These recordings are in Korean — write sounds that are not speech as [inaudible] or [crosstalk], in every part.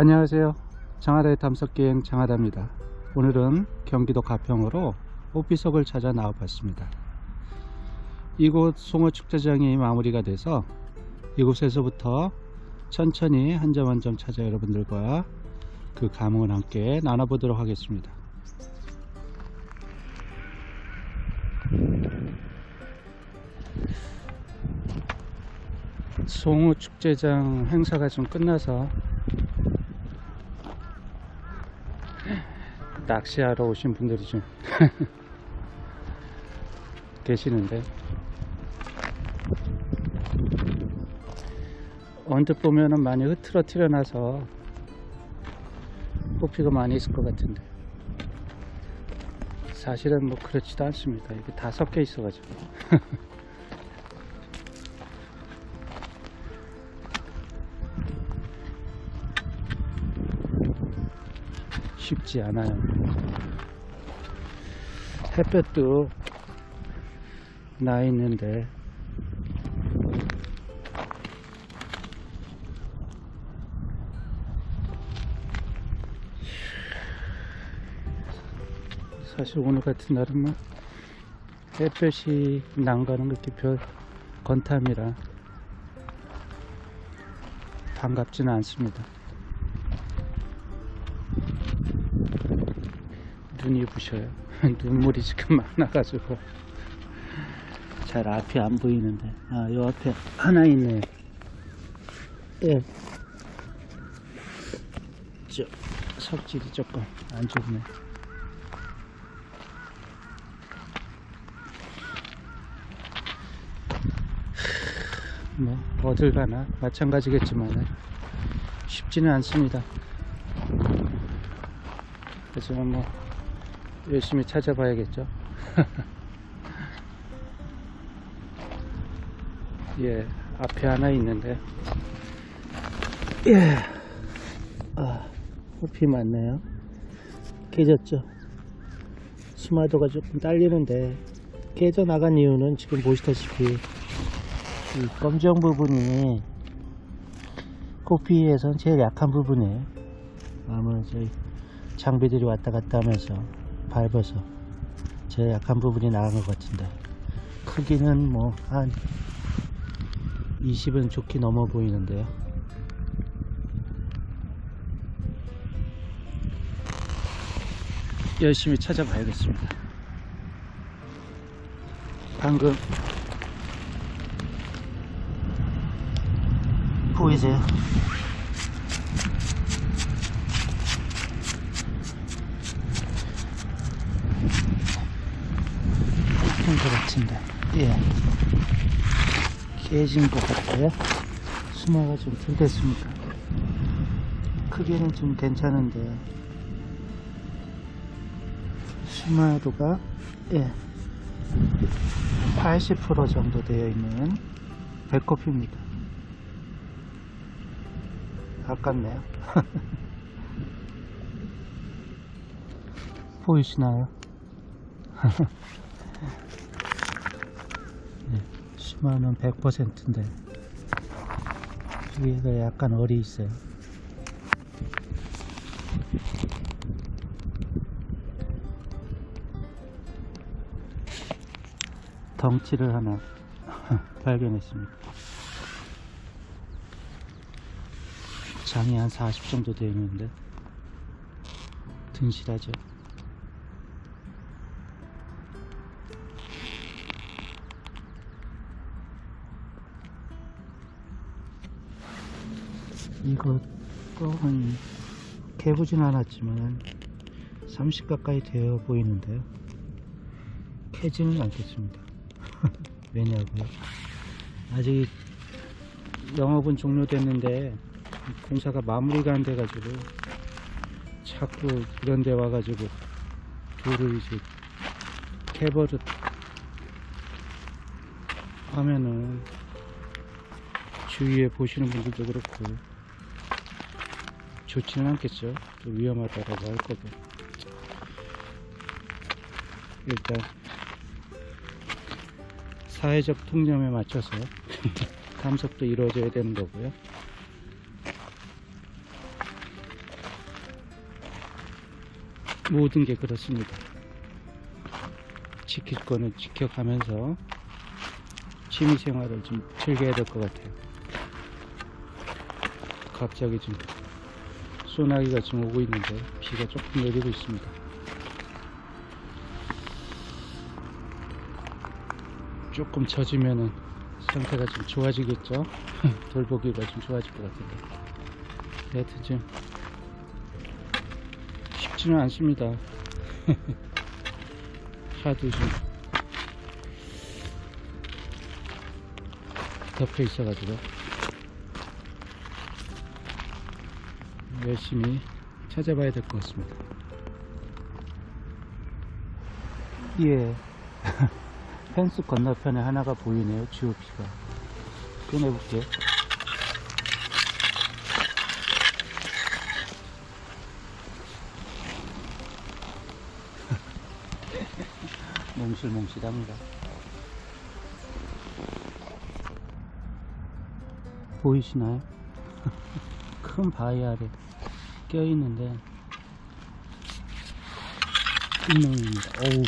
안녕하세요. 장하다의 탐석기행 장하다입니다. 오늘은 경기도 가평으로 오피석을 찾아 나와 봤습니다. 이곳 송어축제장이 마무리가 돼서 이곳에서부터 천천히 한 점 한 점 찾아 여러분들과 그 감흥을 함께 나눠보도록 하겠습니다. 송어축제장 행사가 좀 끝나서 낚시하러 오신 분들이 좀 [laughs] 계시는데. 언뜻 보면은 많이 흐트러트려 놔서 호피가 많이 있을 것 같은데. 사실은 뭐 그렇지도 않습니다. 이게 다 섞여 있어 가지고 [laughs] 쉽지 않아요. 햇볕도 나 있는데. 사실 오늘 같은 날은 뭐 햇볕이 난가는 그렇게 별 건탐이라 반갑지는 않습니다 눈이 부셔요. [laughs] 눈물이 지금 많아가지고. 잘 앞이 안 보이는데. 아요 앞에 하나 있네. 예. 저 석질이 조금 안 좋네. 뭐 어딜 가나? 마찬가지겠지만 쉽지는 않습니다. 하지만 뭐 열심히 찾아봐야겠죠? [laughs] 예 앞에 하나 있는데. 예. 아, 호피 많네요. 깨졌죠? 수마도가 조금 딸리는데 깨져 나간 이유는 지금 보시다시피 이 검정 부분이 코피에선 제일 약한 부분이에요. 저희 장비들이 왔다 갔다 하면서 밟아서 제일 약한 부분이 나간 것 같은데. 크기는 뭐 한 20은 좋게 넘어 보이는데요. 열심히 찾아봐야겠습니다. 방금 보이세요? 같은데, 예. 깨진 것 같아요. 수마가 좀 덜 됐습니다. 크기는 좀 괜찮은데, 수마도가, 예. 80% 정도 되어 있는 배꼽입니다. 아깝네요. [laughs] 보이시나요? [laughs] 10만원 100%인데 위에가 약간 어리 있어요. 덩치를 하나 [laughs] 발견했습니다. 장이 한 40 정도 되어 있는데 든실하죠? 이거 또한 개보진 않았지만 30 가까이 되어 보이는데요. 캐지는 않겠습니다. [laughs] 왜냐고요? 아직 영업은 종료됐는데 공사가 마무리가 안 돼가지고 자꾸 이런 데 와가지고 돌을 이제 캐버릇 하면은 주위에 보시는 분들도 그렇고 좋지는 않겠죠 또 위험하다라고 할 거고 일단 사회적 통념에 맞춰서 [laughs] 탐석도 이루어져야 되는 거고요 모든 게 그렇습니다. 지킬 거는 지켜가면서 취미 생활을 좀 즐겨야 될 것 같아요. 갑자기 좀 소나기가 좀 오고 있는데 비가 조금 내리고 있습니다. 조금 젖으면은 상태가 좀 좋아지겠죠? [laughs] 돌보기가 좀 좋아질 것 같은데. 하여튼 좀 쉽지는 않습니다. [laughs] 하도 좀 덮여 있어가지고 열심히 찾아봐야 될 것 같습니다. 예. [laughs] 펜스 건너편에 하나가 보이네요. GOP가. 꺼내볼게요. [laughs] 몽실몽실합니다. 보이시나요? [laughs] 큰 바위 아래 껴있는데 큰 놈입니다. 어우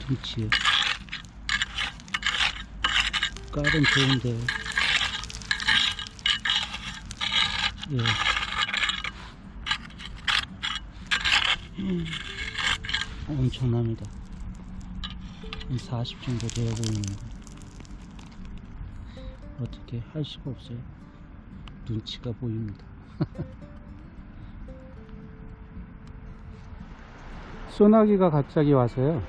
등치에 깔은 좋은데 예. 음, 엄청납니다. 한40 정도 되어 보이는데 어떻게 할 수가 없어요. 눈치가 보입니다. [laughs] 소나기가 갑자기 와서요.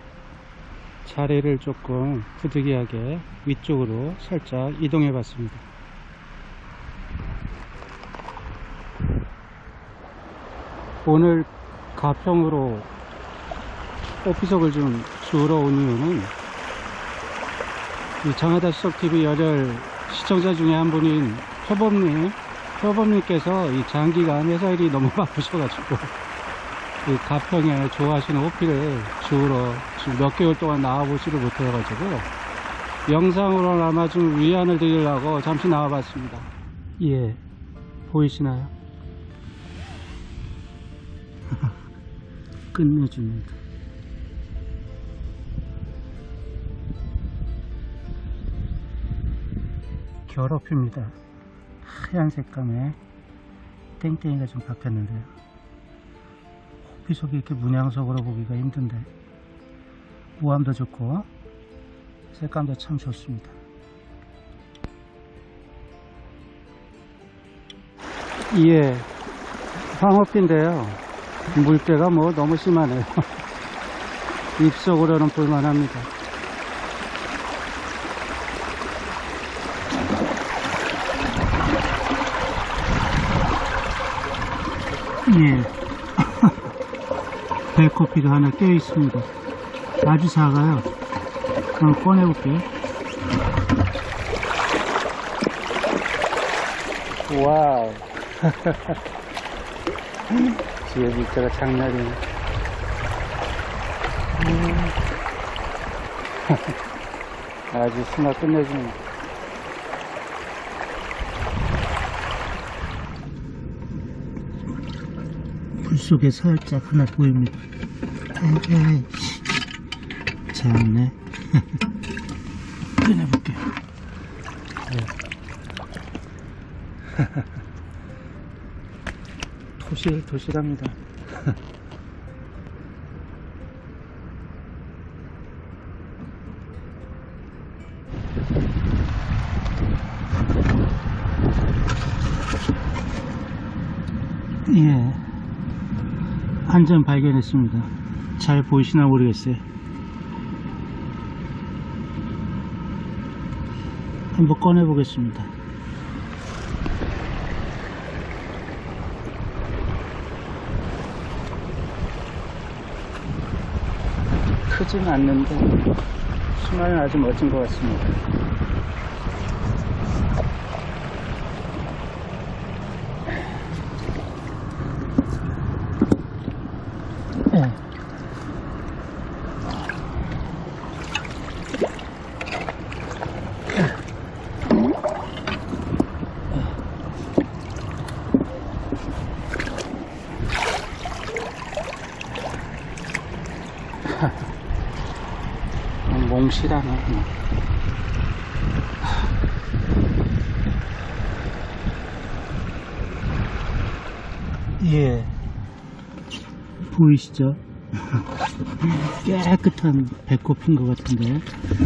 자리를 조금 부득이하게 위쪽으로 살짝 이동해 봤습니다. 오늘 가평으로 오피석을 좀 주우러 온 이유는 이 장하다 수석TV 열혈 시청자 중에 한 분인 표범님, 표범님께서 이 장기간 회사 일이 너무 [laughs] 바쁘셔가지고 이 가평에 좋아하시는 호피를 주우러 지금 몇 개월 동안 나와보지를 못해가지고 영상으로나마 좀 위안을 드리려고 잠시 나와봤습니다. 예, 보이시나요? [laughs] 끝내줍니다. 겨럽입니다. 하얀 색감에 땡땡이가 좀 박혔는데요. 호피속이 이렇게 문양석으로 보기가 힘든데 우암도 좋고 색감도 참 좋습니다. 예, 황호피인데요. 물때가 뭐 너무 심하네요. [laughs] 입속으로는 볼만합니다. 예. 배코피가 하나 껴 있습니다. 아주 작아요. 한번 꺼내 볼게요. 와우. 뒤에 물자가 장난이네. 음. [laughs] 아주 수나 끝내줍니다. 속에 살짝 하나 보입니다. 에이, 작네. [laughs] 꺼내볼게요. [laughs] 도실, 도실합니다. [laughs] 예. 한 점 발견했습니다. 잘 보이시나 모르겠어요. 한번 꺼내 보겠습니다. 크진 않는데 수마는 아주 멋진 것 같습니다. 예. 확 실하네. 뭐. 예. 보이시죠? 깨끗한 배꼽인 것 같은데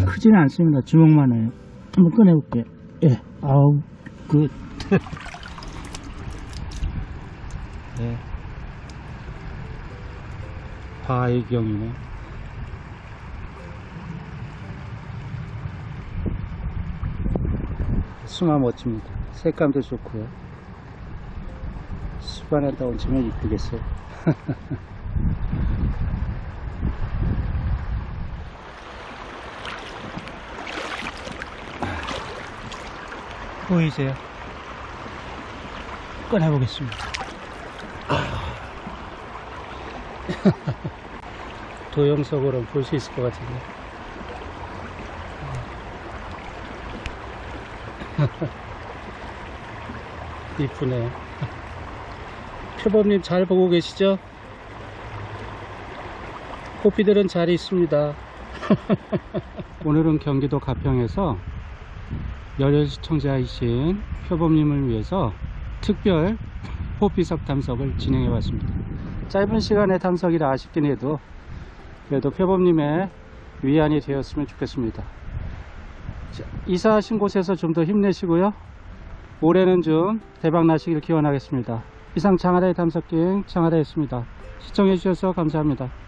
크지는 않습니다. 주먹만 해요. 한번 꺼내 볼게요. 예. 아우, 굿. [laughs] 네. 바이경이네. 숭아 멋집니다. 색감도 좋고요. 수반에다 얹으면 이쁘겠어요. [laughs] 보이세요? 꺼내보겠습니다. [laughs] 도형석으로는 볼수 있을 것 같은데. [laughs] 이쁘네요. 표범님 잘 보고 계시죠? 호피들은 잘 있습니다. [laughs] 오늘은 경기도 가평에서 열혈 시청자이신 표범님을 위해서 특별 호피석 탐석을 진행해 봤습니다. 짧은 시간의 탐석이라 아쉽긴 해도 그래도 표범님의 위안이 되었으면 좋겠습니다. 자, 이사하신 곳에서 좀 더 힘내시고요. 올해는 좀 대박 나시길 기원하겠습니다. 이상 장하다의 탐석기행 장하다였습니다. 시청해 주셔서 감사합니다.